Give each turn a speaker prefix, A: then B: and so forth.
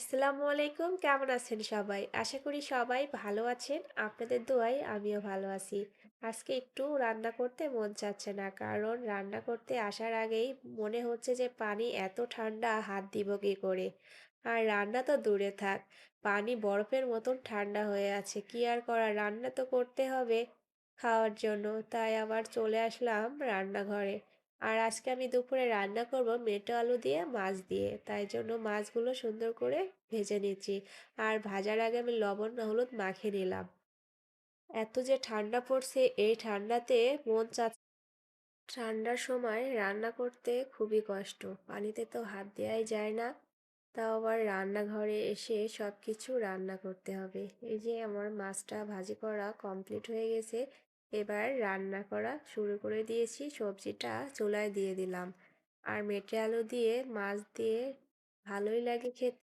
A: আসসালামু আলাইকুম। কেমন আছেন সবাই? আশা করি সবাই ভালো আছেন। আপনাদের দোয়ায় আমিও ভালো আছি। আজকে একটু রান্না করতে মন চাচ্ছে না। কারণ রান্না করতে আসার আগেই মনে হচ্ছে যে পানি এত ঠান্ডা, হাত দিব কী করে? আর রান্না তো দূরে থাক। পানি বরফের মতন ঠান্ডা হয়ে আছে। কি আর করা রান্না তো করতে হবে খাওয়ার জন্য। তাই আবার চলে আসলাম রান্নাঘরে। আর আজকে আমি দুপুরে রান্না করব মেটো আলু দিয়ে, মাছ দিয়ে। তাই জন্য মাছগুলো সুন্দর করে ভেজে নিচ্ছি। আর ভাজার আগে আমি লবণ হলুদ মাখিয়ে নিলাম। এত যে ঠান্ডা পড়ছে, এই ঠান্ডাতে মন চা, ঠান্ডার সময় রান্না করতে খুবই কষ্ট। পানিতে তো হাত দেওয়াই যায় না। তাও আবার রান্নাঘরে এসে সব কিছু রান্না করতে হবে। এই যে আমার মাছটা ভাজি করা কমপ্লিট হয়ে গেছে। এবার রান্না করা শুরু করে দিয়েছি। সবজিটা চুলায় দিয়ে দিলাম। আর মেটে আলু দিয়ে, মাছ দিয়ে ভালোই লাগে খেতে।